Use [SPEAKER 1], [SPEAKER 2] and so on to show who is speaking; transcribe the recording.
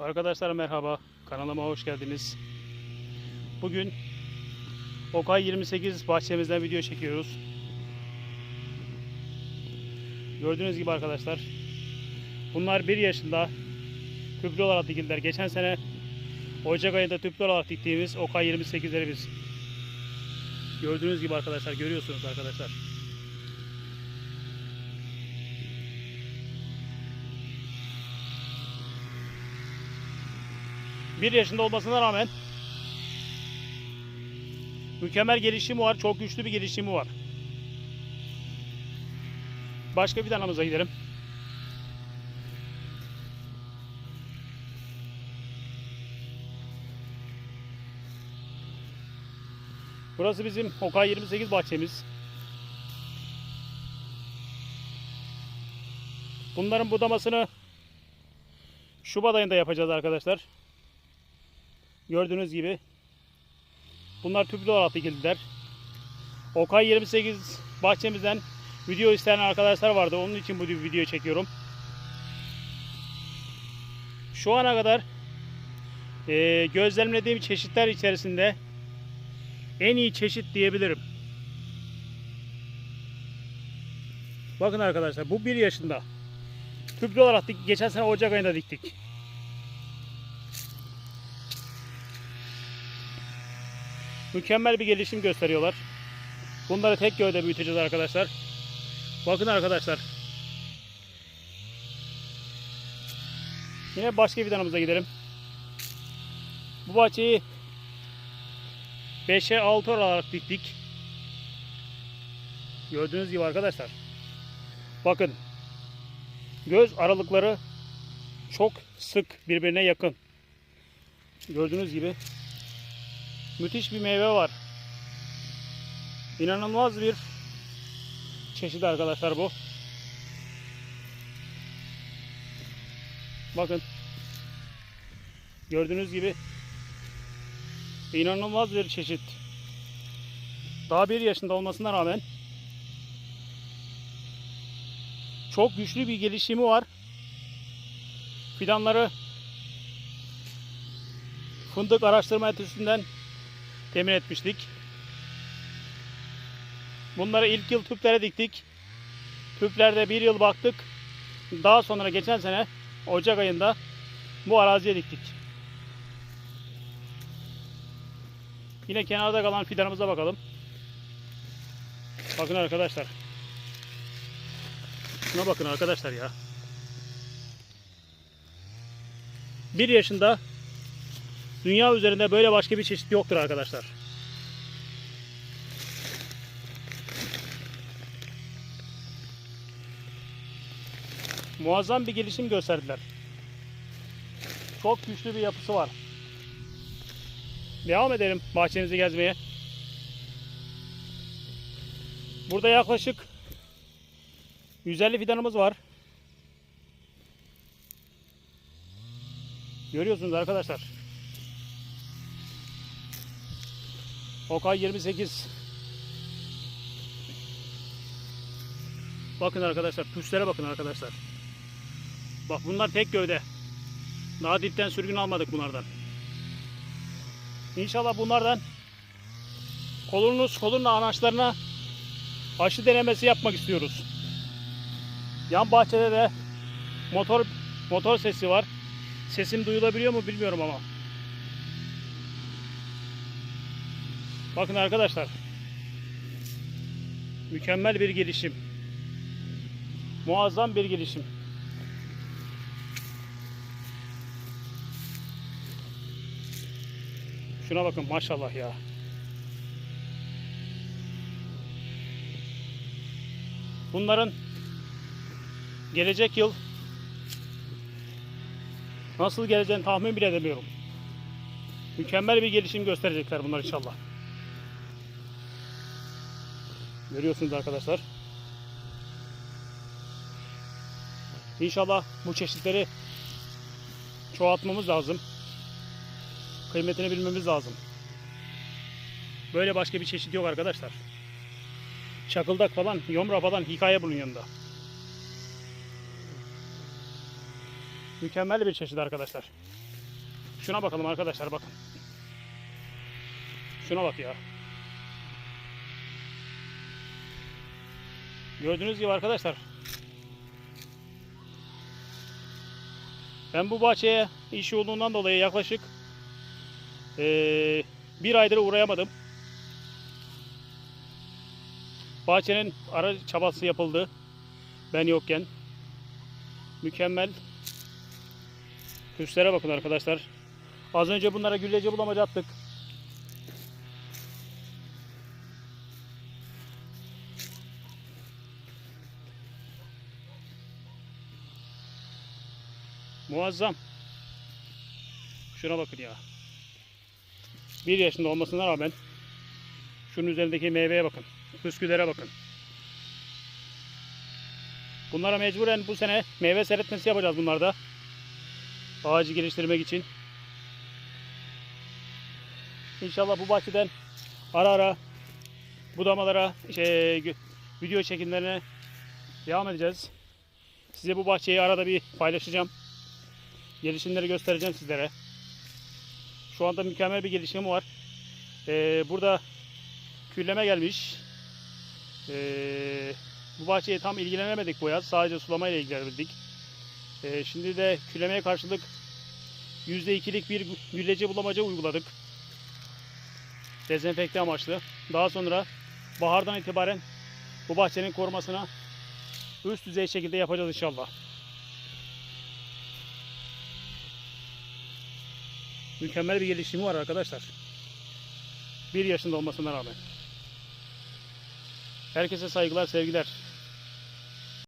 [SPEAKER 1] Arkadaşlar merhaba. Kanalıma hoş geldiniz. Bugün Okay 28 bahçemizden video çekiyoruz. Gördüğünüz gibi arkadaşlar. Bunlar 1 yaşında tüplü olarak dikildiler. Geçen sene Ocak ayında tüplü olarak diktiğimiz Okay 28'leri biz. Gördüğünüz gibi arkadaşlar görüyorsunuz arkadaşlar. Bir yaşında olmasına rağmen mükemmel gelişimi var. Çok güçlü bir gelişimi var. Başka bir danamıza gidelim. Burası bizim Okay 28 bahçemiz. Bunların budamasını Şubat ayında yapacağız arkadaşlar. Gördüğünüz gibi bunlar tüplü olarak dikildiler. Okay 28 bahçemizden video isteyen arkadaşlar vardı. Onun için bu videoyu çekiyorum. Şu ana kadar e, gözlemlediğim çeşitler içerisinde en iyi çeşit diyebilirim. Bakın arkadaşlar bu bir yaşında. Tüplü olarak geçen sene Ocak ayında diktik. Mükemmel bir gelişim gösteriyorlar. Bunları tek gövde büyüteceğiz arkadaşlar. Bakın arkadaşlar. Yine başka bir danamıza gidelim. Bu bahçeyi 5'e 6 olarak diktik. Gördüğünüz gibi arkadaşlar. Bakın. Göz aralıkları çok sık birbirine yakın. Gördüğünüz gibi müthiş bir meyve var. İnanılmaz bir çeşit arkadaşlar bu. Bakın. Gördüğünüz gibi inanılmaz bir çeşit. Daha bir yaşında olmasına rağmen çok güçlü bir gelişimi var. Fidanları fındık araştırma enstitüsünden temin etmiştik. Bunları ilk yıl tüplere diktik. Tüplerde bir yıl baktık. Daha sonra geçen sene Ocak ayında bu araziye diktik. Yine kenarda kalan fidanımıza bakalım. Bakın arkadaşlar. Şuna bakın arkadaşlar ya. Bir yaşında dünya üzerinde böyle başka bir çeşit yoktur arkadaşlar. Muazzam bir gelişim gösterdiler. Çok güçlü bir yapısı var. Devam edelim bahçemizi gezmeye. Burada yaklaşık 150 fidanımız var. Görüyorsunuz arkadaşlar. Okay 28. Bakın arkadaşlar, püslere bakın arkadaşlar. Bak bunlar tek gövde. Daha dipten sürgün almadık bunlardan. İnşallah bunlardan kolunuz kolunla anaçlarına aşı denemesi yapmak istiyoruz. Yan bahçede de motor motor sesi var. Sesim duyulabiliyor mu bilmiyorum ama. Bakın arkadaşlar. Mükemmel bir gelişim. Muazzam bir gelişim. Şuna bakın maşallah ya. Bunların gelecek yıl nasıl geleceğini tahmin bile edemiyorum. Mükemmel bir gelişim gösterecekler bunlar inşallah. Görüyorsunuz arkadaşlar. İnşallah bu çeşitleri çoğaltmamız lazım. Kıymetini bilmemiz lazım. Böyle başka bir çeşit yok arkadaşlar. Çakıldak falan, yomra falan hikaye bunun yanında. Mükemmel bir çeşit arkadaşlar. Şuna bakalım arkadaşlar bakın. Şuna bak ya. Gördüğünüz gibi arkadaşlar. Ben bu bahçeye iş yoğunluğundan dolayı yaklaşık eee, bir aydır uğrayamadım. Bahçenin ara çabası yapıldı. Ben yokken. Mükemmel. Küslere bakın arkadaşlar. Az önce bunlara gülleci bulamaca attık. Muazzam. Şuna bakın ya. Bir yaşında olmasına rağmen şunun üzerindeki meyveye bakın. Püsküllere bakın. Bunlara mecburen bu sene meyve seyretmesi yapacağız bunlarda. Ağacı geliştirmek için. İnşallah bu bahçeden ara ara budamalara şey, video çekimlerine devam edeceğiz. Size bu bahçeyi arada bir paylaşacağım. Gelişimleri göstereceğim sizlere. Şu anda mükemmel bir gelişim var. Ee, burada külleme gelmiş. Ee, bu bahçeye tam ilgilenemedik bu yaz. Sadece sulama ile ilgilendik. Ee, şimdi de küllemeye karşılık %2'lik bir gülleci bulamaca uyguladık. Dezenfekte amaçlı. Daha sonra bahardan itibaren bu bahçenin korumasına üst düzey şekilde yapacağız inşallah. Mükemmel bir gelişimi var arkadaşlar. Bir yaşında olmasına rağmen. Herkese saygılar, sevgiler.